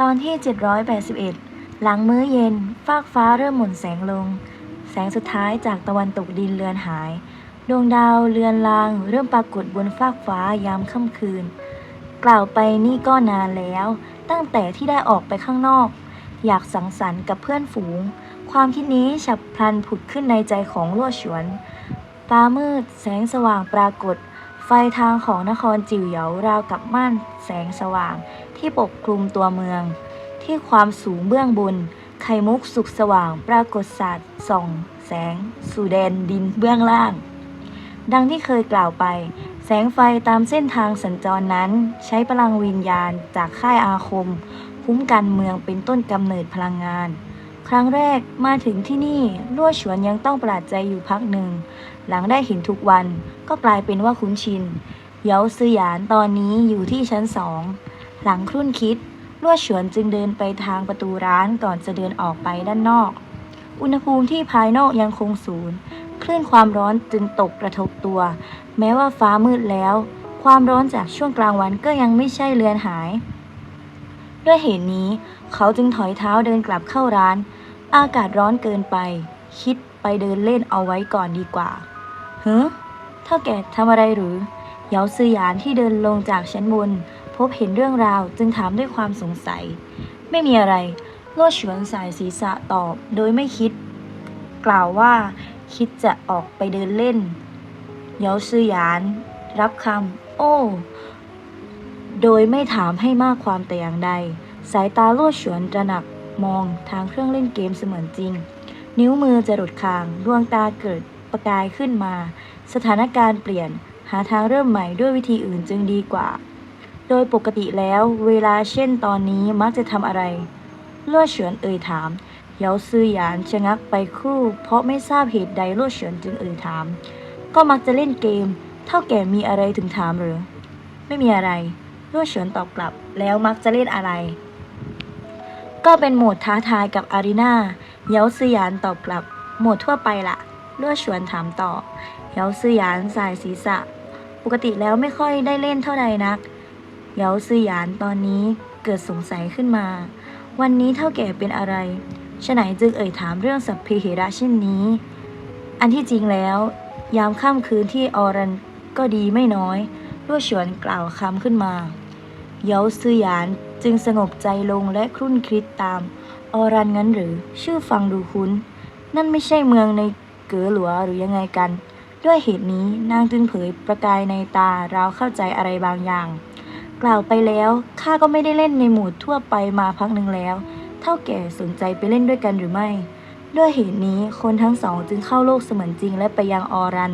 ตอนที่ 781 หลังมื้อเย็น ฟากฟ้าเริ่มหม่นแสงลง แสงสุดท้ายจากตะวันตกดินเลือนหาย ดวงดาวเลือนลาง เริ่มปรากฏบนฟากฟ้ายามค่ำคืน กล่าวไปนี่ก็นานแล้ว ตั้งแต่ที่ได้ออกไปข้างนอก อยากสังสรรค์กับเพื่อนฝูง ความคิดนี้ฉับพลันผุดขึ้นในใจของลั่วฉวนฟ้ามืด แสงสว่างปรากฏไฟทางของนครจิ๋วเหยาราวกับม่านแสงสว่าง ที่ปกคลุมตัวเมือง ที่ความสูงเบื้องบน ไข่มุกสุกสว่างปรากฏสาดส่อง แสง สู่แดนดินเบื้องล่าง ดังที่เคยกล่าวไป แสงไฟตามเส้นทางสัญจรนั้น ใช้พลังวิญญาณจากค่ายอาคม คุ้มกันเมืองเป็นต้นกำเนิดพลังงานครั้งแรกมาถึงที่นี่ลั่วฉวนยังต้องประหลาดใจอยู่พักหนึ่ง หลังได้เห็นทุกวันก็กลายเป็นว่าคุ้นชิน เยาซือหยานตอนนี้อยู่ที่ชั้นสอง หลังครุ่นคิดลั่วฉวนจึงเดินไปทางประตูร้านก่อนจะเดินออกไปด้านนอก อุณหภูมิที่ภายนอกยังคงศูนย์คลื่นความร้อนจึงตกกระทบตัว แม้ว่าฟ้ามืดแล้ว ความร้อนจากช่วงกลางวันก็ยังไม่ใช่เลือนหาย ด้วยเหตุนี้ เขาจึงถอยเท้าเดินกลับเข้าร้าน อากาศร้อนเกินไป คิดไปเดินเล่นเอาไว้ก่อนดีกว่าเฮ้เท่าแก่ทำอะไรหรือเหยาซือหยานที่เดินลงจากชั้นบน พบเห็นเรื่องราวจึงถามด้วยความสงสัย ไม่มีอะไร โล่ฉวนสายศีรษะตอบโดยไม่คิด กล่าวว่าคิดจะออกไปเดินเล่น เยาซือหยาน รับคำโอ้ โดยไม่ถามให้มากความแต่อย่างใด สายตาโล่ฉวนตระหนักมองทางเครื่องเล่นเกมเสมือนจริง นิ้วมือจะหลุดคาง ดวงตาเกิดประกายขึ้นมา สถานการณ์เปลี่ยน หาทางเริ่มใหม่ด้วยวิธีอื่นจึงดีกว่า โดยปกติแล้วเวลาเช่นตอนนี้มักจะทำอะไรลั่วเฉินเอ่ยถามเหยาซือหยานชะงักไปครู่ เพราะไม่ทราบเหตุใดลั่วเฉินจึงเอ่ยถาม ก็มักจะเล่นเกม เท่าแก่มีอะไรถึงถามหรือ ไม่มีอะไรลั่วเฉินตอบกลับ แล้วมักจะเล่นอะไร ก็เป็นโหมดท้าทายกับอารีนาเหยาซือหยานตอบกลับ โหมดทั่วไปละลั่วเฉินถามต่อเหยาซือหยานสายศีรษะ ปกติแล้วไม่ค่อยได้เล่นเท่าใดนัก เหยาซือหยานตอนนี้เกิดสงสัยขึ้นมา วันนี้เท่าแก่เป็นอะไรฉะไหนจึงเอ่ยถามเรื่องสัพเพเหระเช่นนี้ อันที่จริงแล้ว ยามค่ำคืนที่ออรันก็ดีไม่น้อยรั่วฉวนกล่าวคำขึ้นมาเยาซือหยานจึงสงบใจลงและครุ่นคิดตามออรันงั้นหรือชื่อฟังดูคุ้น นั่นไม่ใช่เมืองในเก๋อหลัวหรือยังไงกัน ด้วยเหตุนี้นางจึงเผยประกายในตาราวเข้าใจอะไรบางอย่าง กล่าวไปแล้วข้าก็ไม่ได้เล่นในหมู่ทั่วไปมาพักหนึ่งแล้ว เท่าแก่สนใจไปเล่นด้วยกันหรือไม่ ด้วยเหตุนี้คนทั้งสองจึงเข้าโลกเสมือนจริงและไปยังออรัน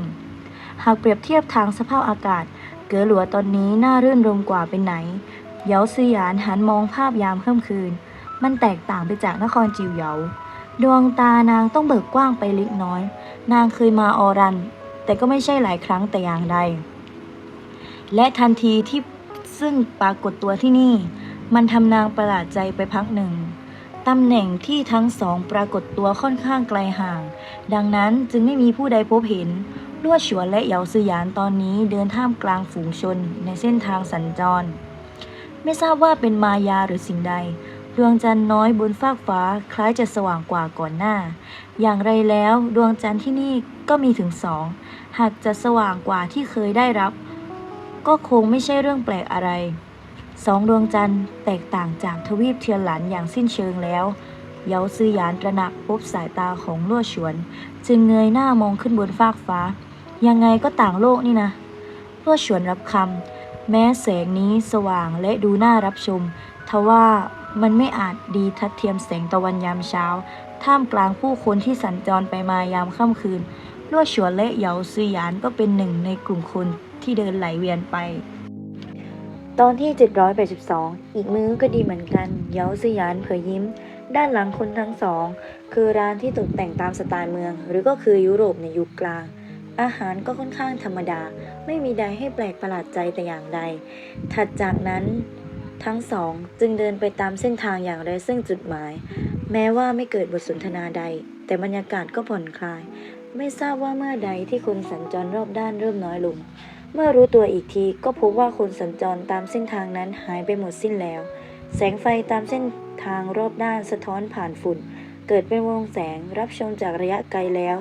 หากเปรียบเทียบทางสภาพอากาศ เก๋อหลัวตอนนี้น่ารื่นรมกว่าเป็นไหนเหยาซือหยานหันมองภาพยามค่ำคืน มันแตกต่างไปจากนครจิวเหยา ดวงตานางต้องเบิกกว้างไปเล็กน้อย นางเคยมาออรัน แต่ก็ไม่ใช่หลายครั้งแต่อย่างใด และทันทีที่ ซึ่งปรากฏตัวที่นี่ มันทำนางประหลาดใจไปพักหนึ่งตำแหน่งที่ทั้งสองปรากฏตัวค่อนข้างไกลห่าง ดังนั้นจึงไม่มีผู้ใดพบเห็นลั่วฉวนและเหยาซือหยานตอนนี้เดินท่ามกลางฝูงชนในเส้นทางสัญจร ไม่ทราบว่าเป็นมายาหรือสิ่งใดดวงจันทร์น้อยบนฟากฟ้าคล้ายจะสว่างกว่าก่อนหน้า อย่างไรแล้วดวงจันทร์ที่นี่ก็มีถึงสอง หากจะสว่างกว่าที่เคยได้รับ ก็คงไม่ใช่เรื่องแปลกอะไร สองดวงจันทร์แตกต่างจากทวีปเทียนหลันอย่างสิ้นเชิงแล้ว เยาซือหยานตระหนักพบสายตาของลั่วฉวน จึงเงยหน้ามองขึ้นบนฟากฟ้า ยังไงก็ต่างโลกนี่นะลั่วฉวนรับคำแม้แสงนี้สว่างและดูน่ารับชมทว่ามันไม่อาจดีทัดเทียมแสงตะวันยามเช้า ท่ามกลางผู้คนที่สัญจรไปมายามค่ำคืนลั่วฉวนและเหยาซือหยานก็เป็นหนึ่งในกลุ่มคน ที่เดินไหลเวียนไป ตอนที่ 782 อีกมื้อก็ดีเหมือนกัน เยาซือหยานเผยยิ้ม ด้านหลังคนทั้งสอง คือร้านที่ตกแต่งตามสไตล์เมือง หรือก็คือยุโรปในยุคกลาง อาหารก็ค่อนข้างธรรมดา ไม่มีใดให้แปลกประหลาดใจแต่อย่างใด ถัดจากนั้นทั้งสองจึงเดินไปตามเส้นทางอย่างไรซึ่งจุดหมาย แม้ว่าไม่เกิดบทสนทนาใด แต่บรรยากาศก็ผ่อนคลาย ไม่ทราบว่าเมื่อใดที่คนสัญจรรอบด้านเริ่มน้อยลง เมื่อรู้ตัวอีกทีก็พบว่าคนสัญจรตามเส้นทางนั้นหายไปหมดสิ้นแล้ว แสงไฟตามเส้นทางรอบด้านสะท้อนผ่านฝุ่น เกิดเป็นวงแสงรับชมจากระยะไกลแล้ว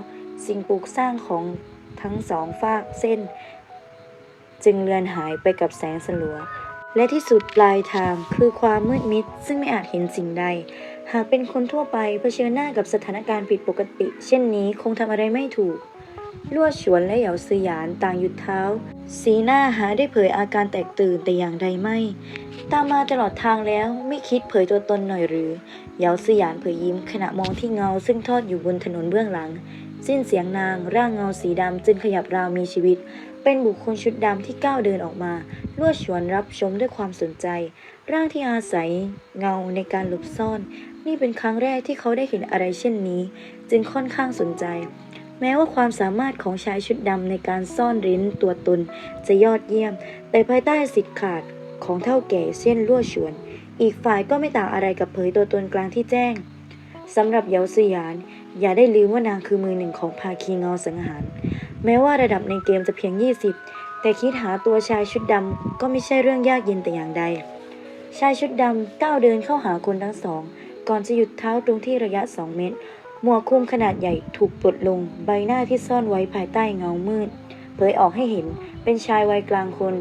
สิ่งปลูกสร้างของทั้งสองฝากเส้น จึงเลือนหายไปกับแสงสลัว และที่สุดปลายทางคือความมืดมิด ซึ่งไม่อาจเห็นสิ่งใด หากเป็นคนทั่วไปเผชิญหน้ากับสถานการณ์ผิดปกติ เช่นนี้คงทำอะไรไม่ถูก ลวดฉวนและเหยาซือหยานต่างหยุดเท้า สีหน้าหาได้เผยอาการแตกตื่นแต่อย่างใดไม่ ตามมาตลอดทางแล้วไม่คิดเผยตัวตนหน่อยหรือเหยาซือหยานเผยยิ้มขณะมองที่เงาซึ่งทอดอยู่บนถนนเบื้องหลัง สิ้นเสียงนางร่างเงาสีดำจึงขยับราวมีชีวิต เป็นบุคคลชุดดำที่ก้าวเดินออกมาลวดฉวนรับชมด้วยความสนใจ ร่างที่อาศัย เงาในการหลบซ่อน นี่เป็นครั้งแรกที่เขาได้เห็นอะไรเช่นนี้ จึงค่อนข้างสนใจ แม้ว่าความสามารถของชายชุดดำในการซ่อนเร้นตัวตนจะยอดเยี่ยม แต่ภายใต้สิทธิ์ขาดของเท่าแก่เช่นลวดฉวน อีกฝ่ายก็ไม่ต่างอะไรกับเผยตัวตนกลางที่แจ้งสำหรับเยาสยาน อย่าได้ลืมว่านางคือมือหนึ่งของภาคีเงาสังหาร แม้ว่าระดับในเกมจะเพียง 20 แต่คิดหาตัวชายชุดดำก็ไม่ใช่เรื่องยากเย็นแต่อย่างใด ชายชุดดำก้าวเดินเข้าหาคนทั้งสอง ก่อนจะหยุดเท้าตรงที่ระยะ 2 เมตร มวกคลุมขนาดใหญ่ถูกปลดลงใบหน้าที่ซ่อนไว้ภายใต้เงามืด เผยออกให้เห็นเป็นชายวัยกลางคน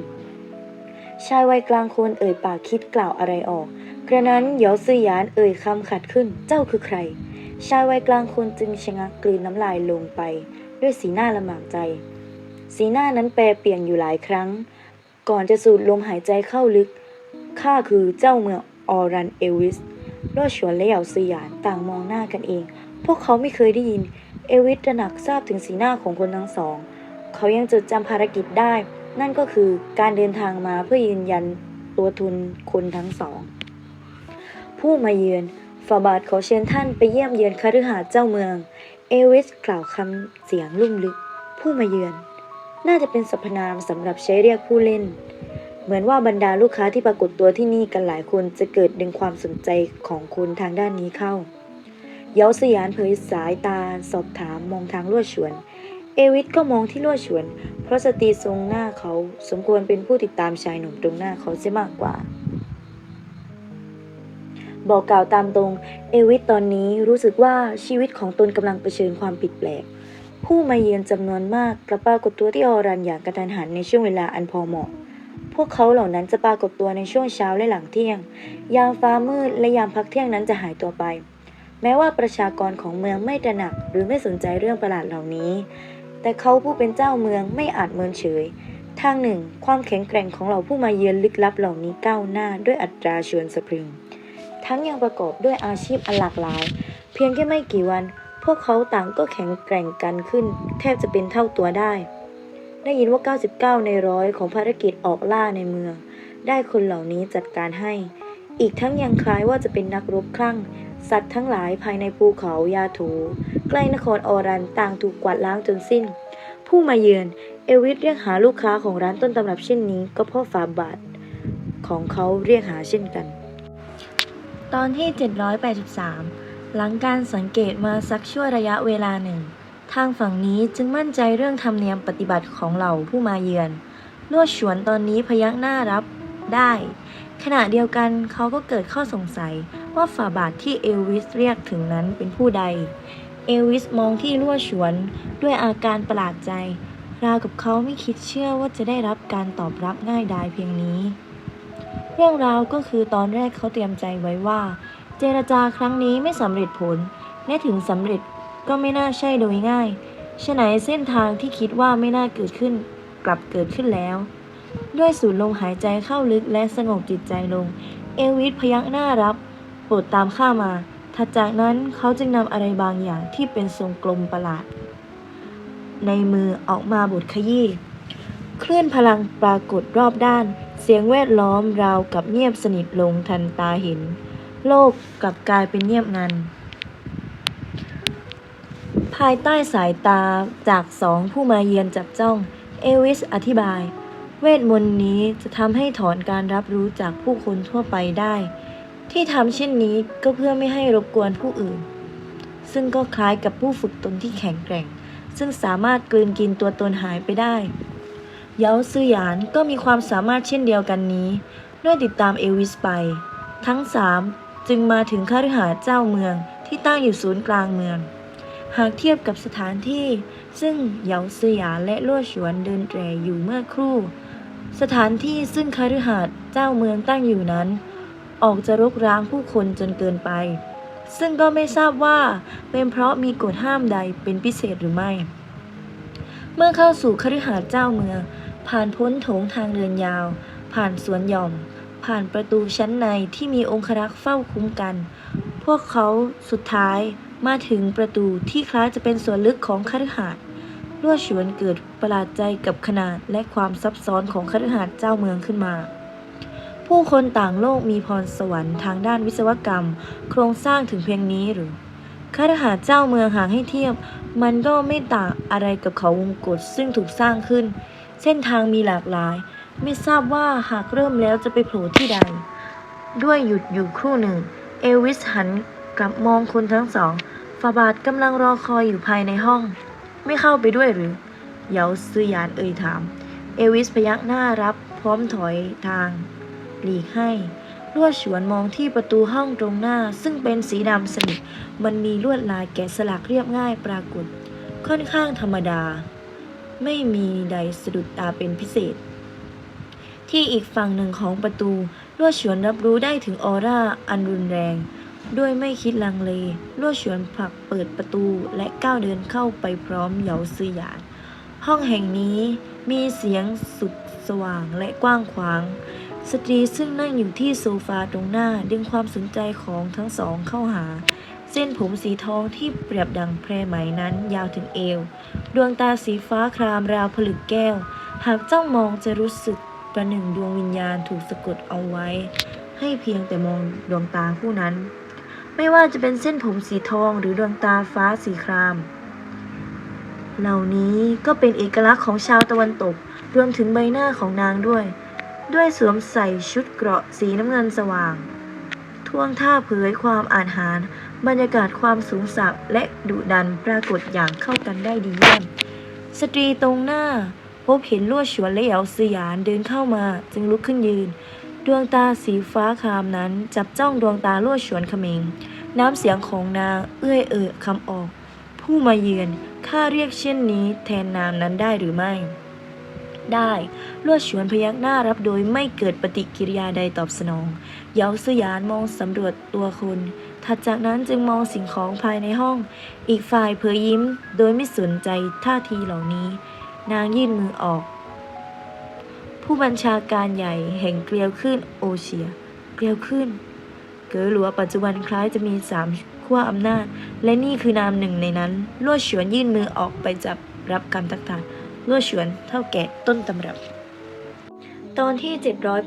ชายวัยกลางคนเอ่ยปากคิดกล่าวอะไรออก กระนั้นเหยาซือหยานเอ่ยคำขัดขึ้นเจ้าคือใคร ชายวัยกลางคนจึงชะงักกลืนน้ำลายลงไป ด้วยสีหน้าละหมากใจ สีหน้านั้นแปรเปลี่ยนอยู่หลายครั้ง ก่อนจะสูดลมหายใจเข้าลึกข้าคือเจ้าเมืองออรันเอวิสโลดชวนและเหยาซือหยานต่างมองหน้ากันเอง พวกเขาไม่เคยได้ยิน เอวิสตระหนักทราบถึงสีหน้าของคนทั้งสอง เขายังจดจำภารกิจได้ นั่นก็คือการเดินทางมาเพื่อยืนยันตัวทุนคนทั้งสอง ผู้มาเยือนฝาบาทขอเชิญท่านไปเยี่ยมเยือนคฤหาสน์เจ้าเมือง เอวิสกล่าวคำเสียงลุ่มลึก ผู้มาเยือน น่าจะเป็นสรรพนามสำหรับใช้เรียกผู้เล่น เหมือนว่าบรรดาลูกค้าที่ปรากฏตัวที่นี่กันหลายคนจะเกิดดึงความสนใจของคุณทางด้านนี้เข้า เยาสยานเผยสายตาสอบถามมองทางลวดฉวน เอวิสก็มองที่ลวดฉวน เพราะสตรีทรงหน้าเขาสมควรเป็นผู้ติดตามชายหนุ่มตรงหน้าเขาเสียมากกว่า บอกกล่าวตามตรง เอวิสตอนนี้รู้สึกว่าชีวิตของตนกำลังเผชิญความผิดแปลก ผู้มาเยือนจำนวนมากกระปรากฏตัวที่ออรันอย่างกระทันหันในช่วงเวลาอันพอเหมาะพวกเขาเหล่านั้นจะปรากฏตัวในช่วงเช้าและหลังเที่ยง ยามฟ้ามืดและยามพักเที่ยงนั้นจะหายตัวไป แม้ว่าประชากรของเมืองไม่ตระหนักหรือไม่สนใจเรื่องประหลาดเหล่านี้ แต่เขาผู้เป็นเจ้าเมืองไม่อาจเมินเฉย ทางหนึ่ง ความแข็งแกร่งของเหล่าผู้มาเยือนลึกลับเหล่านี้ก้าวหน้าด้วยอัตราชวนสะพรึง ทั้งยังประกอบด้วยอาชีพอันหลากหลาย เพียงแค่ไม่กี่วัน พวกเขาต่างก็แข็งแกร่งกันขึ้น แทบจะเป็นเท่าตัวได้ ได้ยินว่า 99 ในร้อยของภารกิจออกล่าในเมือง ได้คนเหล่านี้จัดการให้ อีกทั้งยังคล้ายว่าจะเป็นนักรบคลั่ง สัตว์ทั้งหลายภายในภูเขายาถู ใกล้นครออรันต่างถูกกวาดล้างจนสิ้น ผู้มาเยือนเอวิสเรียกหาลูกค้าของร้านต้นตำรับเช่นนี้ ก็เพราะฝาบาทของเขาเรียกหาเช่นกัน ตอนที่ 783 หลังการสังเกตมาสักชั่วระยะเวลาหนึ่ง ทางฝั่งนี้จึงมั่นใจเรื่องธรรมเนียมปฏิบัติของเหล่าผู้มาเยือนลวดฉวนตอนนี้พยักหน้ารับได้ ขณะเดียวกันเขาก็เกิดข้อสงสัยว่าฝ่าบาทที่เอลวิสเรียกถึงนั้นเป็นผู้ใด เอลวิสมองที่ลวฉวนด้วยอาการประหลาดใจ ราวกับเขาไม่คิดเชื่อว่าจะได้รับการตอบรับง่ายดายเพียงนี้ เรื่องราวก็คือตอนแรกเขาเตรียมใจไว้ว่า เจรจาครั้งนี้ไม่สำเร็จผลและถึงสำเร็จก็ไม่น่าใช่โดยง่ายฉะไหนเส้นทางที่คิดว่าไม่น่าเกิดขึ้น กลับเกิดขึ้นแล้ว ด้วยสูดลมหายใจเข้าลึกและสงบจิตใจลง เอลวิสพยักหน้ารับ โปรดตามข้ามา ถัดจากนั้นเขาจึงนำอะไรบางอย่างที่เป็นทรงกลมประหลาด ในมือออกมาบดขยี้คลื่นพลังปรากฏรอบด้าน เสียงแวดล้อมราวกับเงียบสนิทลงทันตาเห็น โลกกลับกลายเป็นเงียบงัน ภายใต้สายตาจากสองผู้มาเยือนจับจ้อง เอวิสอธิบาย เวทมนต์นี้จะทำให้ถอนการรับรู้จากผู้คนทั่วไปได้ ที่ทำเช่นนี้ก็เพื่อไม่ให้รบกวนผู้อื่น ซึ่งก็คล้ายกับผู้ฝึกตนที่แข็งแกร่ง ซึ่งสามารถกลืนกินตัวตนหายไปได้ เยาซือหยานก็มีความสามารถเช่นเดียวกันนี้ด้วยติดตามเอวิสไป ทั้งสามจึงมาถึงคฤหาสน์เจ้าเมืองที่ตั้งอยู่ศูนย์กลางเมือง หากเทียบกับสถานที่ซึ่งเหยาซือหยานและลั่วฉวนเดินแตรอยู่เมื่อครู่ สถานที่ซึ่งคฤหาสน์เจ้าเมืองตั้งอยู่นั้น ออกจะรกร้างผู้คนจนเกินไป ซึ่งก็ไม่ทราบว่าเป็นเพราะมีกฎห้ามใดเป็นพิเศษหรือไม่ เมื่อเข้าสู่คฤหาสน์เจ้าเมือง ผ่านพ้นโถงทางเดินยาว ผ่านสวนหย่อม ผ่านประตูชั้นในที่มีองครักษ์เฝ้าคุ้มกัน พวกเขาสุดท้ายมาถึงประตูที่คล้ายจะเป็นส่วนลึกของคฤหาสน์ ลั่วฉวนเกิดประหลาดใจกับขนาดและความซับซ้อนของคฤหาสน์เจ้าเมืองขึ้นมา ผู้คนต่างโลกมีพรสวรรค์ทางด้านวิศวกรรม โครงสร้างถึงเพียงนี้หรือคฤหาสน์เจ้าเมืองหากให้เทียบ มันก็ไม่ต่างอะไรกับเขาวงกตซึ่งถูกสร้างขึ้น เส้นทางมีหลากหลาย ไม่ทราบว่าหากเริ่มแล้วจะไปโผล่ที่ใด ด้วยหยุดอยู่ครู่หนึ่ง เอลวิสหันกลับมองคนทั้งสองฟาบาทกำลังรอคอยอยู่ภายในห้อง ไม่เข้าไปด้วยหรือเหยาซือหยานเอ่ยถาม เอวิสพยักหน้ารับพร้อมถอยทาง หลีกให้ลวดฉวนมองที่ประตูห้องตรงหน้า ซึ่งเป็นสีดำสนิทมันมีลวดลายแกะสลักเรียบง่ายปรากฏ ค่อนข้างธรรมดา ไม่มีใดสะดุดตาเป็นพิเศษ ที่อีกฝั่งหนึ่งของประตูลวดฉวนรับรู้ได้ถึงออร่าอันรุนแรง ด้วยไม่คิดลังเลลวดฉวนผลักเปิดประตูและก้าวเดินเข้าไปพร้อมเหยาซือหยาน ห้องแห่งนี้มีเสียงสุดสว่างและกว้างขวาง สตรีซึ่งนั่งอยู่ที่โซฟาตรงหน้าดึงความสนใจของทั้งสองเข้าหา เส้นผมสีทองที่เปรียบดังแพรไหมนั้นยาวถึงเอว ดวงตาสีฟ้าครามราวผลึกแก้ว หากจ้องมองจะรู้สึกประหนึ่งดวงวิญญาณถูกสะกดเอาไว้ ให้เพียงแต่มองดวงตาผู้นั้น ไม่ว่าจะเป็นเส้นผมสีทองหรือดวงตาฟ้าสีคราม เหล่านี้ก็เป็นเอกลักษณ์ของชาวตะวันตก รวมถึงใบหน้าของนางด้วย ด้วยสวมใส่ชุดเกราะสีน้ำเงินสว่าง ท่วงท่าเผยความอาจหาร บรรยากาศความสูงสักและดุดันปรากฏอย่างเข้ากันได้ดีเยี่ยม สตรีตรงหน้า พบเห็นลวดฉวนและเหยาซือหยานเดินเข้ามาจึงลุกขึ้นยืน ดวงตาสีฟ้าคามนั้นจับจ้องดวงตาลวดฉวนเขมง น้ำเสียงของนางเอื้อยเอ่ยคำออก ผู้มาเยือนข้าเรียกเช่นนี้แทนนามนั้นได้หรือไม่ ได้ลวดฉวนพยักหน้ารับโดยไม่เกิดปฏิกิริยาใดตอบสนอง เยาซือยานมองสำรวจตัวคนถัดจากนั้นจึงมองสิ่งของภายในห้อง อีกฝ่ายเผยยิ้ม โดยไม่สนใจท่าทีเหล่านี้ นางยื่นมือออก ผู้บัญชาการใหญ่แห่งเกลียวขึ้นโอเชีย เกลียวขึ้นเก๋อหลัวปัจจุบันคล้ายจะมีสามขั้วอำนาจ และนี่คือนามหนึ่งในนั้นลวดฉวนยื่นมือออกไปจับรับคำทักทายลวดฉวนเท่าแก่ต้นตำรับ ตอนที่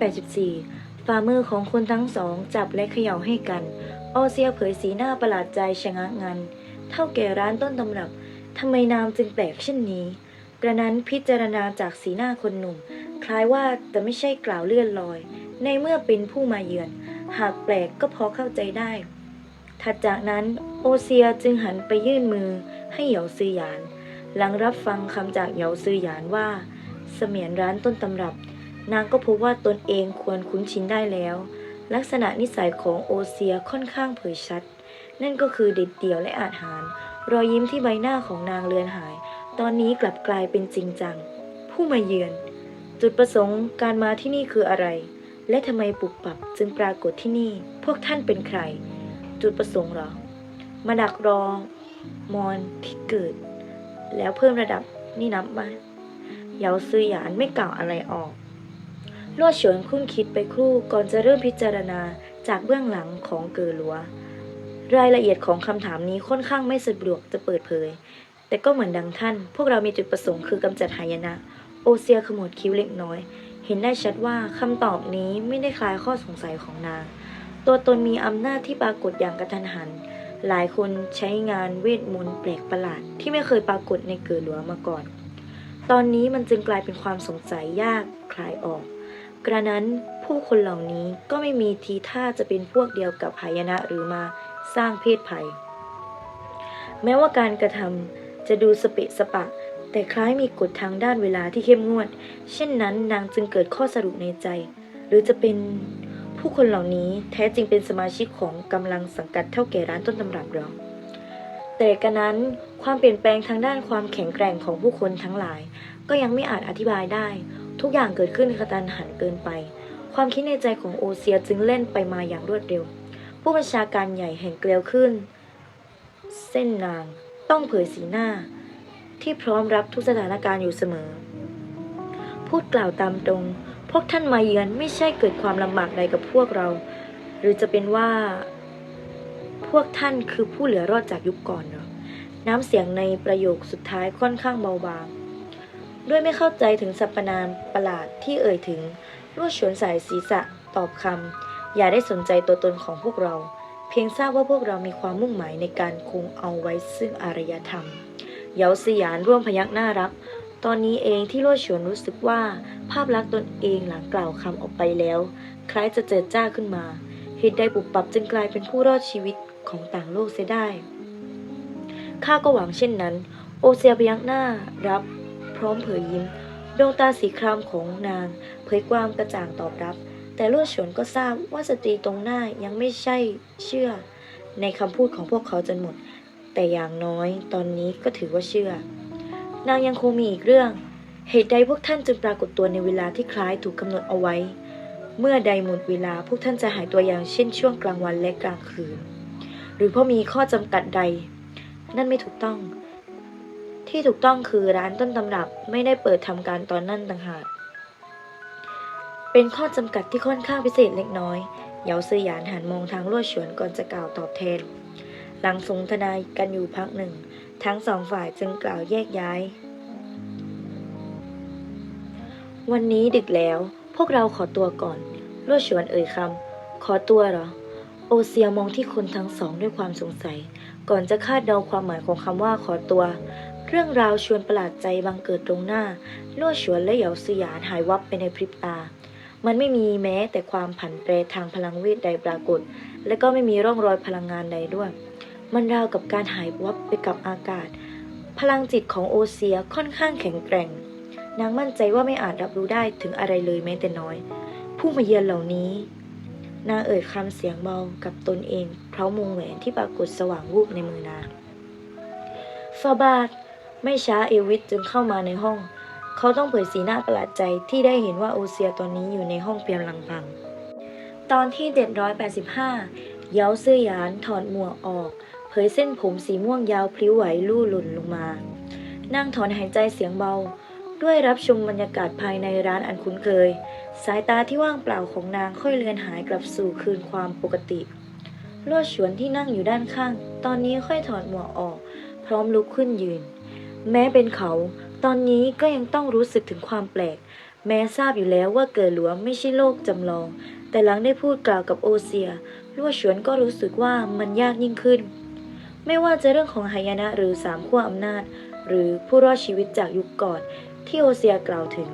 784 ฝ่ามือของคนทั้งสองจับและเขย่าให้กัน โอเซียเผยสีหน้าประหลาดใจชะงักงัน เท่าแก่ร้านต้นตำรับทำไมนามจึงแปลกเช่นนี้ กระนั้นพิจารณาจากสีหน้าคนหนุ่ม คล้ายว่าแต่ไม่ใช่กล่าวเลื่อนลอย ในเมื่อเป็นผู้มาเยือน หากแปลกก็พอเข้าใจได้ ถัดจากนั้นโอเซียจึงหันไปยื่นมือให้เหยาซือหยาน หลังรับฟังคำจากเหยาซือหยานว่า เสมียนร้านต้นตำรับ นางก็พบว่าตนเองควรคุ้นชินได้แล้ว ลักษณะนิสัยของโอเซียค่อนข้างเผยชัด นั่นก็คือเด็ดเดี่ยวและอาจหาร รอยยิ้มที่ใบหน้าของนางเลือนหาย ตอนนี้กลับกลายเป็นจริงจัง ผู้มาเยือน จุดประสงค์การมาที่นี่คืออะไร และทำไมปุบปับจึงปรากฏที่นี่ พวกท่านเป็นใคร จุดประสงค์เหรอ มาดักรอ มอนที่เกิด แล้วเพิ่มระดับนี่นับมาเหยาซือหยานไม่กล่าวอะไรออกลวดเฉินคุ้นคิดไปครู่ก่อนจะเริ่มพิจารณาจากเบื้องหลังของเกอหลัว รายละเอียดของคำถามนี้ค่อนข้างไม่สะดวกจะเปิดเผย แต่ก็เหมือนดังท่าน พวกเรามีจุดประสงค์คือกำจัดหายนะ โอเซียขมวดคิ้วเล็กน้อย เห็นได้ชัดว่าคำตอบนี้ไม่ได้คลายข้อสงสัยของนาง ตัวตนมีอำนาจที่ปรากฏอย่างกระทันหัน หลายคนใช้งานเวทมนต์แปลกประหลาด ที่ไม่เคยปรากฏในเกิดหลัวมาก่อน ตอนนี้มันจึงกลายเป็นความสงสัยยากคลายออก กระนั้นผู้คนเหล่านี้ก็ไม่มีทีท่าจะเป็นพวกเดียวกับหายนะหรือมาสร้างเพศภัย แม้ว่าการกระทำจะดูสเปะสปะ แต่คล้ายมีกฎทางด้านเวลาที่เข้มงวด เช่นนั้นนางจึงเกิดข้อสรุปในใจ หรือจะเป็นผู้คนเหล่านี้แท้จริงเป็นสมาชิกของกำลังสังกัดเท่าแก่ร้านต้นตำรับหรอแต่กันนั้นความเปลี่ยนแปลงทางด้านความแข็งแกร่งของผู้คนทั้งหลาย ก็ยังไม่อาจอธิบายได้ ทุกอย่างเกิดขึ้นกระตันหันเกินไป ความคิดในใจของโอเซียจึงเล่นไปมาอย่างรวดเร็ว ผู้บัญชาการใหญ่แห่งเกลียวขึ้น เส้นนางต้องเผยสีหน้า ที่พร้อมรับทุกสถานการณ์อยู่เสมอ พูดกล่าวตามตรง พวกท่านมาเยือนไม่ใช่เกิดความลำบากใดกับพวกเรา หรือจะเป็นว่า พวกท่านคือผู้เหลือรอดจากยุคก่อนเหรอน้ำเสียงในประโยคสุดท้ายค่อนข้างเบาบาง ด้วยไม่เข้าใจถึงสรรพนามประหลาดที่เอ่ยถึงลวดฉวนสายศีรษะตอบคำอย่าได้สนใจตัวตนของพวกเรา เพียงทราบว่าพวกเรามีความมุ่งหมายในการคงเอาไว้ซึ่งอารยธรรม เหยาสยานร่วมพยักหน้ารับ ตอนนี้เองที่โลดฉวนรู้สึกว่า ภาพลักษณ์ตนเองหลังกล่าวคำออกไปแล้ว คล้ายจะเจิดจ้าขึ้นมาเหตุใดปุบปับจึงกลายเป็นผู้รอดชีวิตของต่างโลกเสียได้ข้าก็หวังเช่นนั้น โอเซียพยักหน้ารับ พร้อมเผยยิ้ม ดวงตาสีครามของนาง เผยความกระจ่างตอบรับ แต่ลวดฉวนก็ทราบว่าสตรีตรงหน้ายังไม่ใช่เชื่อ ในคำพูดของพวกเขาจนหมด แต่อย่างน้อยตอนนี้ก็ถือว่าเชื่อ นางยังคงมีอีกเรื่อง เหตุใดพวกท่านจึงปรากฏตัวในเวลาที่คล้ายถูกกำหนดเอาไว้ เมื่อใดหมดเวลาพวกท่านจะหายตัวอย่างเช่นช่วงกลางวันและกลางคืน หรือเพราะมีข้อจำกัดใด นั่นไม่ถูกต้อง ที่ถูกต้องคือร้านต้นตำรับไม่ได้เปิดทำการตอนนั้นต่างหากเป็นข้อจำกัดที่ค่อนข้างพิเศษเล็กน้อย เหยาซือหยานหันมองทางลวดฉวนก่อนจะกล่าวตอบแทน หลังสนทนายกันอยู่พักหนึ่ง ทั้งสองฝ่ายจึงกล่าวแยกย้าย วันนี้ดึกแล้ว พวกเราขอตัวก่อนลวดฉวนเอ่ยคำขอตัวเหรอ โอเซียมองที่คนทั้งสองด้วยความสงสัย ก่อนจะคาดเดาความหมายของคำว่าขอตัว เรื่องราวชวนประหลาดใจบังเกิดตรงหน้าลวดฉวนและเหยาสยานหายวับไปในพริบตามันไม่มีแม้แต่ความผันแปรทางพลังเวทใดปรากฏ และก็ไม่มีร่องรอยพลังงานใดด้วย มันราวกับการหายวับไปกับอากาศ พลังจิตของโอเซียค่อนข้างแข็งแกร่ง นางมั่นใจว่าไม่อาจรับรู้ได้ถึงอะไรเลยแม้แต่น้อย ผู้มาเยือนเหล่านี้ นางเอ่ยคำเสียงเบากับตนเองเพราะวงแหวนที่ปรากฏสว่างวูบในมือนางฟาบาดไม่ช้าเอวิสจึงเข้ามาในห้อง เขาต้องเผยสีหน้าประหลาดใจที่ได้เห็นว่าโอเซียตอนนี้อยู่ในห้องเพียงลำพัง ตอนที่ 785 เย้าซื่อยานถอดหมวกออก เผยเส้นผมสีม่วงยาวพลิ้วไหวลู่หล่นลงมา นั่งถอนหายใจเสียงเบา ด้วยรับชมบรรยากาศภายในร้านอันคุ้นเคย สายตาที่ว่างเปล่าของนางค่อยเลือนหายกลับสู่คืนความปกติลวดฉวนที่นั่งอยู่ด้านข้าง ตอนนี้ค่อยถอดหมวกออก พร้อมลุกขึ้นยืน แม้เป็นเขา ตอนนี้ก็ยังต้องรู้สึกถึงความแปลก แม้ทราบอยู่แล้วว่าเกิดหลวงไม่ใช่โลกจำลอง แต่หลังได้พูดกล่าวกับโอเซียลวดฉวนก็รู้สึกว่ามันยากยิ่งขึ้น ไม่ว่าจะเรื่องของหายนะหรือสามขั้วอำนาจ หรือผู้รอดชีวิตจากยุคก่อนที่โอเซียกล่าวถึง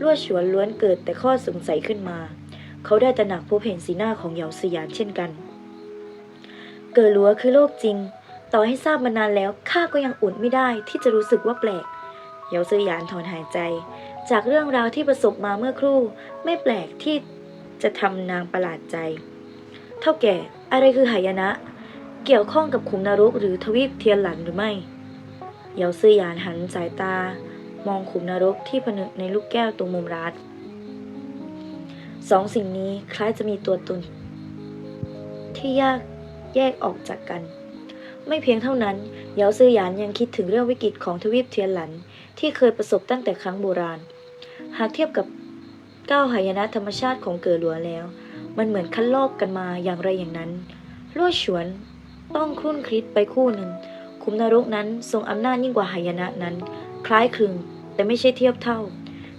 ล้วดฉวนล้วนเกิดแต่ข้อสงสัยขึ้นมา เขาได้ตระหนักพบเห็นสีหน้าของเหยาสยานเช่นกัน เกิดลัวคือโลกจริง ต่อให้ทราบมานานแล้วข้าก็ยังอุดไม่ได้ที่จะรู้สึกว่าแปลกเหยาสยานถอนหายใจ จากเรื่องราวที่ประสบมาเมื่อครู่ ไม่แปลกที่จะทำนางประหลาดใจ เท่าแก่อะไรคือหายนะ เกี่ยวข้องกับขุมนรกหรือทวีปเทียนหลันหรือไม่เหยาซื่อหยานหันสายตา มองขุมนรกที่ผนึกในลูกแก้วตรงมุมร้านสองสิ่งนี้คล้ายจะมีตัวตน ที่ยากแยกออกจากกัน ไม่เพียงเท่านั้นเหยาซื่อหยานยังคิดถึงเรื่องวิกฤตของทวีปเทียนหลัน ที่เคยประสบตั้งแต่ครั้งโบราณ หากเทียบกับก้าวหายนะธรรมชาติของเกิดหลัวแล้ว มันเหมือนคัดลอกกันมาอย่างไรอย่างนั้นลวฉวน ต้องครุ่นคิดไปคู่หนึ่ง คุมนรกนั้นทรงอำนาจยิ่งกว่าหายนะนั้น คล้ายคลึงแต่ไม่ใช่เทียบเท่า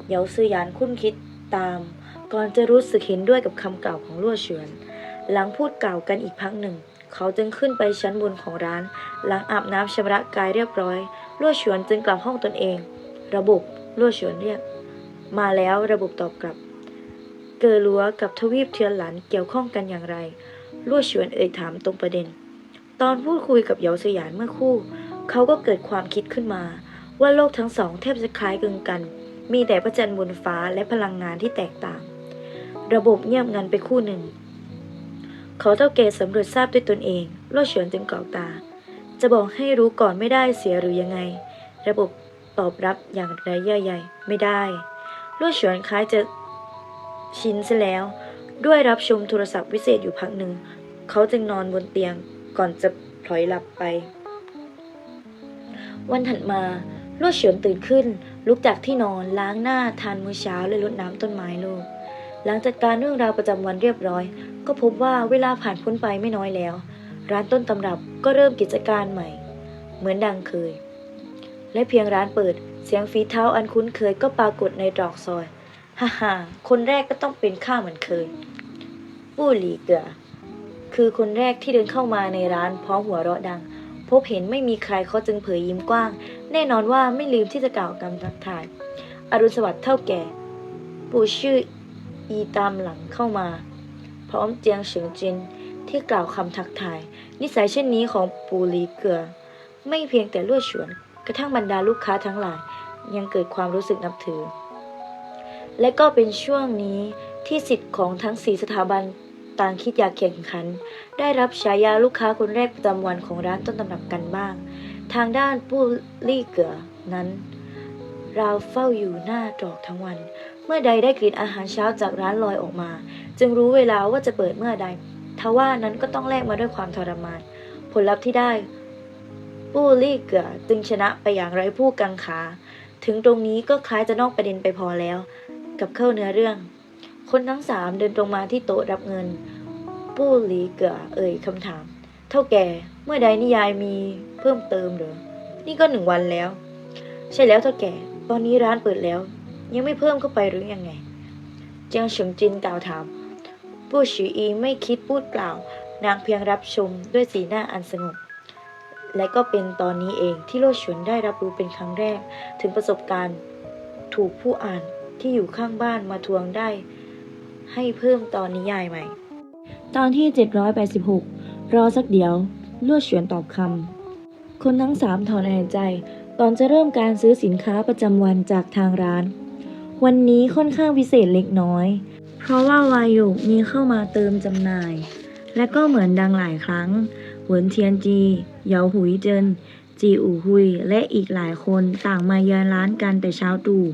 เหยาซือหยานคุ้นคิดตาม ก่อนจะรู้สึกเห็นด้วยกับคำกล่าวของลวดเฉวนหลังพูดกล่าวกันอีกพักหนึ่ง เขาจึงขึ้นไปชั้นบนของร้าน หลังอาบน้ำชำระกายเรียบร้อยลวดเฉวนจึงกลับห้องตนเอง ระบบลวดเฉวนเรียก มาแล้วระบบตอบกลับ เกอลัวกับทวีปเทียนหลันเกี่ยวข้องกันอย่างไรลวดเฉวนเอ่ยถามตรงประเด็น ตอนพูดคุยกับเหยาสยานเมื่อคู่ เขาก็เกิดความคิดขึ้นมา ว่าโลกทั้งสองแทบจะคล้ายคลึงกัน มีแต่พระจันทร์บนฟ้าและพลังงานที่แตกต่าง ระบบเงียบงันไปคู่หนึ่ง เขอเท่าแก่สำรวจทราบด้วยตนเองโลดเฉียนจึงกล่าวตา จะบอกให้รู้ก่อนไม่ได้เสียหรือยังไง ระบบตอบรับอย่างไรเย่อใหญ่ไม่ได้โลดเฉียนคล้ายจะชินซะแล้ว ด้วยรับชมโทรศัพท์วิเศษอยู่พักหนึ่ง เขาจึงนอนบนเตียง ก่อนจะพลอยหลับไป วันถัดมาลวดเฉียนตื่นขึ้น ลุกจากที่นอนล้างหน้าทานมื้อเช้าและรดน้ำต้นไม้ลูกหลังจากการเรื่องราวประจำวันเรียบร้อย ก็พบว่าเวลาผ่านพ้นไปไม่น้อยแล้ว ร้านต้นตำรับก็เริ่มกิจการใหม่ เหมือนดังเคย และเพียงร้านเปิด เสียงฝีเท้าอันคุ้นเคยก็ปรากฏในตรอกซอย ฮ่าฮ่าคนแรกก็ต้องเป็นข้าเหมือนเคย ปู้หลีเกือ คือคนแรกที่เดินเข้ามาในร้านพร้อมหัวเราะดัง พบเห็นไม่มีใครเขาจึงเผยยิ้มกว้าง แน่นอนว่าไม่ลืมที่จะกล่าวกำทักทาย อรุณสวัสดิ์เท่าแก่ ปู่ชื่ออีตามหลังเข้ามา พร้อมเจียงเฉิงจินที่กล่าวคำทักทาย นิสัยเช่นนี้ของปู่หลีเกือ ไม่เพียงแต่ลวดฉวน กระทั่งบรรดาลูกค้าทั้งหลาย ยังเกิดความรู้สึกนับถือ และก็เป็นช่วงนี้ที่สิทธิ์ของทั้งสี่สถาบัน ต่างคิดอยากแข่งขัน ได้รับฉายาลูกค้าคนแรกประจำวันของร้านต้นตำรับกันบ้าง ทางด้านผู้ลี่เก๋อนั้น เราเฝ้าอยู่หน้าตรอกทั้งวัน เมื่อใดได้กลิ่นอาหารเช้าจากร้านลอยออกมา จึงรู้เวลาว่าจะเปิดเมื่อใดทว่านั้นก็ต้องแลกมาด้วยความทรมาน ผลลัพธ์ที่ได้ผู้ลี่เก๋อจึงชนะไปอย่างไร้ผู้กังขา ถึงตรงนี้ก็คล้ายจะนอกประเด็นไปพอแล้ว กับเข้าเนื้อเรื่อง คนทั้งสามเดินตรงมาที่โต๊ะรับเงินปู้หลีเก๋อเอ่ยคำถาม เท่าแก่เมื่อใดนิยายมีเพิ่มเติมเหรอนี่ก็หนึ่งวันแล้ว ใช่แล้วเท่าแก่ ตอนนี้ร้านเปิดแล้ว ยังไม่เพิ่มเข้าไปหรือยังไงเจียงเฉิงจินกล่าวถาม ผู้ฉีอีไม่คิดพูดเปล่านางเพียงรับชมด้วยสีหน้าอันสงบและก็เป็นตอนนี้เองที่โลดฉวนได้รับรู้เป็นครั้งแรก ถึงประสบการณ์ถูกผู้อ่านที่อยู่ข้างบ้านมาทวงได้ ให้เพิ่มตอนนิยายใหม่ ตอนที่ 786 รอสักเดี๋ยวลวดเฉวนตอบคำ คนทั้งสามถอนหายใจก่อนจะเริ่มการซื้อสินค้าประจำวันจากทางร้าน วันนี้ค่อนข้างพิเศษเล็กน้อย เพราะว่าวายุมีเข้ามาเติมจำหน่าย และก็เหมือนดังหลายครั้ง เหวินเทียนจี เหยาหุยเจิน จีอู่หุย และอีกหลายคนต่างมาเยือนร้านกันแต่เช้าตรู่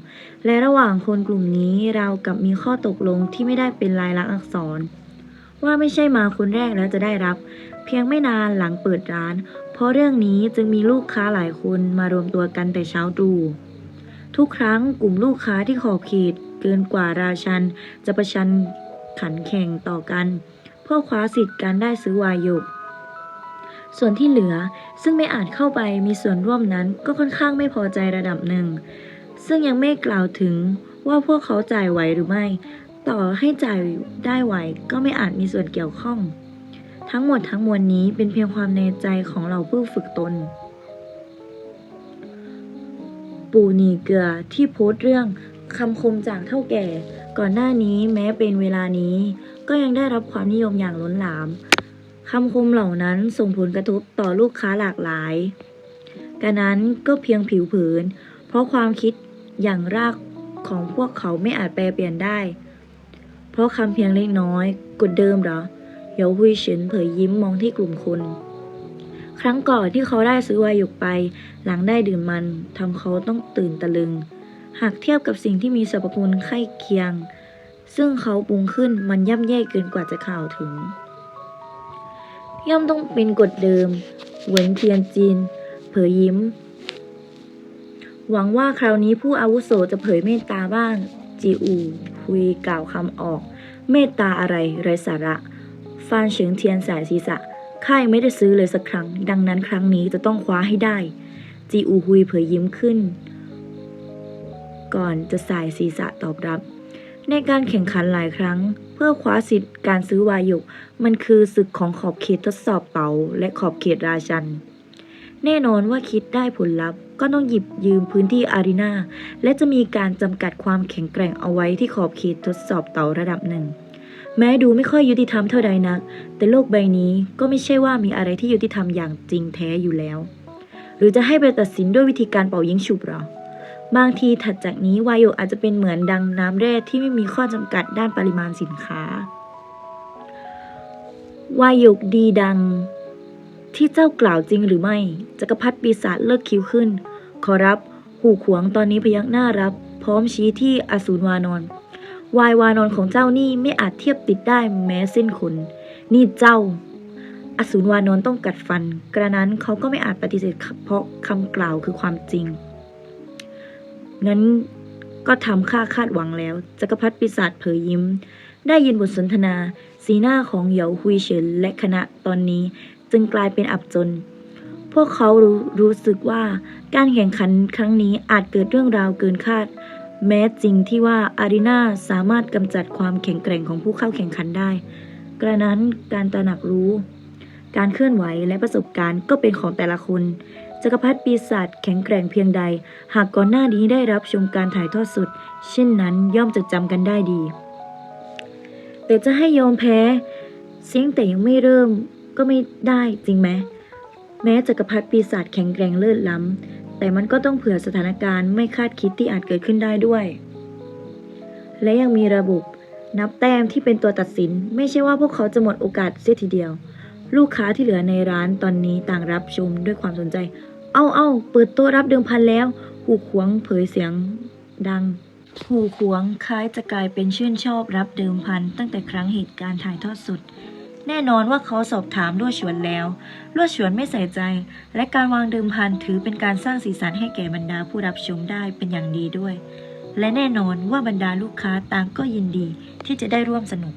และระหว่างคนกลุ่มนี้เรากับมีข้อตกลงที่ไม่ได้เป็นลายลักษณ์อักษร ว่าไม่ใช่มาคนแรกแล้วจะได้รับ เพียงไม่นานหลังเปิดร้าน เพราะเรื่องนี้จึงมีลูกค้าหลายคนมารวมตัวกันแต่เช้าตรู่ทุกครั้งกลุ่มลูกค้าที่ขอบเขตเกินกว่าราชัน จะประชันขันแข่งต่อกัน เพื่อคว้าสิทธิ์การได้ซื้อวายก ส่วนที่เหลือซึ่งไม่อาจเข้าไปมีส่วนร่วมนั้นก็ค่อนข้างไม่พอใจระดับหนึ่ง ซึ่งยังไม่กล่าวถึงว่าพวกเขาจ่ายไหวหรือไม่ ต่อให้จ่ายได้ไหวก็ไม่อาจมีส่วนเกี่ยวข้อง ทั้งหมดทั้งมวลนี้เป็นเพียงความในใจของเราผู้ฝึกตน ปูนีเกลือที่โพสต์เรื่องคำคมจากเท่าแก่ ก่อนหน้านี้แม้เป็นเวลานี้ ก็ยังได้รับความนิยมอย่างล้นหลาม คำคมเหล่านั้นส่งผลกระทบต่อลูกค้าหลากหลายการนั้นก็เพียงผิวเผิน เพราะความคิดอย่างรากของพวกเขาไม่อาจแปลเปลี่ยนได้ เพราะคำเพียงเล็กน้อยกฎเดิมเหรอเยาหุยเฉินเผยยิ้มมองที่กลุ่มคน ครั้งก่อนที่เขาได้ซื้อวายหยกไป หลังได้ดื่มมันทำเขาต้องตื่นตะลึง หากเทียบกับสิ่งที่มีสรรพคุณใกล้เคียง ซึ่งเขาปรุงขึ้นมันย่ำแย่เกินกว่าจะข่าวถึง ย่อมต้องเป็นกฎเดิม เหวินเทียนจีนเผยยิ้ม หวังว่าคราวนี้ผู้อาวุโสจะเผยเมตตาบ้าง จีอูคุยกล่าวคำออก เมตตาอะไรไร้สาระ ฟานเฉิงเทียนสายศีรษะข้ายังไม่ได้ซื้อเลยสักครั้ง ดังนั้นครั้งนี้จะต้องคว้าให้ได้ จีอูฮุยเผยยิ้มขึ้น ก่อนจะสายศีรษะตอบรับ ในการแข่งขันหลายครั้ง เพื่อคว้าสิทธิ์การซื้อวายุมันคือศึกของขอบเขตทดสอบเป๋าและขอบเขตราชัน แน่นอนว่าคิดได้ผลลัพธ์ ก็ต้องหยิบยืมพื้นที่อารีนาและจะมีการจำกัดความแข็งแกร่งเอาไว้ที่ขอบเขตทดสอบเต่าระดับหนึ่ง แม้ดูไม่ค่อยยุติธรรมเท่าใดนัก แต่โลกใบนี้ก็ไม่ใช่ว่ามีอะไรที่ยุติธรรมอย่างจริงแท้อยู่แล้ว หรือจะให้ไปตัดสินด้วยวิธีการเป่ายิงฉุบหรอ บางทีถัดจากนี้วายโยอาจจะเป็นเหมือนดังน้ำแร่ที่ไม่มีข้อจำกัดด้านปริมาณสินค้าวายกดีดัง ที่เจ้ากล่าวจริงหรือไม่จักรพรรดิปีศาจเลิกคิ้วขึ้น ขอรับหูขวงตอนนี้พยักหน้ารับ พร้อมชี้ที่อสูรวานอนวายวานอนของเจ้านี่ไม่อาจเทียบติดได้แม้เส้นขนนี่เจ้า อสูรวานอนต้องกัดฟัน กระนั้นเขาก็ไม่อาจปฏิเสธเพราะคำกล่าวคือความจริง งั้นก็ทำข้าคาดหวังแล้ว จักรพรรดิปีศาจเผยยิ้ม ได้ยินบทสนทนา สีหน้าของเหยาฮุยเฉินและคณะตอนนี้จึงกลายเป็นอับจน พวกเขารู้รู้สึกว่าการแข่งขันครั้งนี้อาจเกิดเรื่องราวเกินคาด แม้จริงที่ว่าอารีนาสามารถกำจัดความแข็งแกร่งของผู้เข้าแข่งขันได้ กระนั้นการตระหนักรู้ การเคลื่อนไหวและประสบการณ์ก็เป็นของแต่ละคน จักรพรรดิปีศาจแข็งแกร่งเพียงใด หากก่อนหน้านี้ได้รับชมการถ่ายทอดสดเช่นนั้นย่อมจะจำกันได้ดี แต่จะให้ยอมแพ้ เสียงแต่ยังไม่เริ่มก็ไม่ได้จริงไหมแม้จักรพรรดิปีศาจแข็งแกร่งเลิศล้ำ แต่มันก็ต้องเผื่อสถานการณ์ไม่คาดคิดที่อาจเกิดขึ้นได้ด้วย และยังมีระบบนับแต้มที่เป็นตัวตัดสิน ไม่ใช่ว่าพวกเขาจะหมดโอกาสเสียทีเดียว ลูกค้าที่เหลือในร้านตอนนี้ต่างรับชมด้วยความสนใจ เอาเอาเปิดโต๊ะรับเดิมพันแล้ว หูขวงเผยเสียงดัง หูขวงคล้ายจะกลายเป็นชื่นชอบรับเดิมพัน ตั้งแต่ครั้งเหตุการณ์ถ่ายทอดสดแน่นอนว่าเขาสอบถามลวดฉวนแล้วลวดฉวนไม่ใส่ใจ และการวางเดิมพันถือเป็นการสร้างสีสันให้แก่บรรดาผู้รับชมได้เป็นอย่างดีด้วย และแน่นอนว่าบรรดาลูกค้าต่างก็ยินดีที่จะได้ร่วมสนุก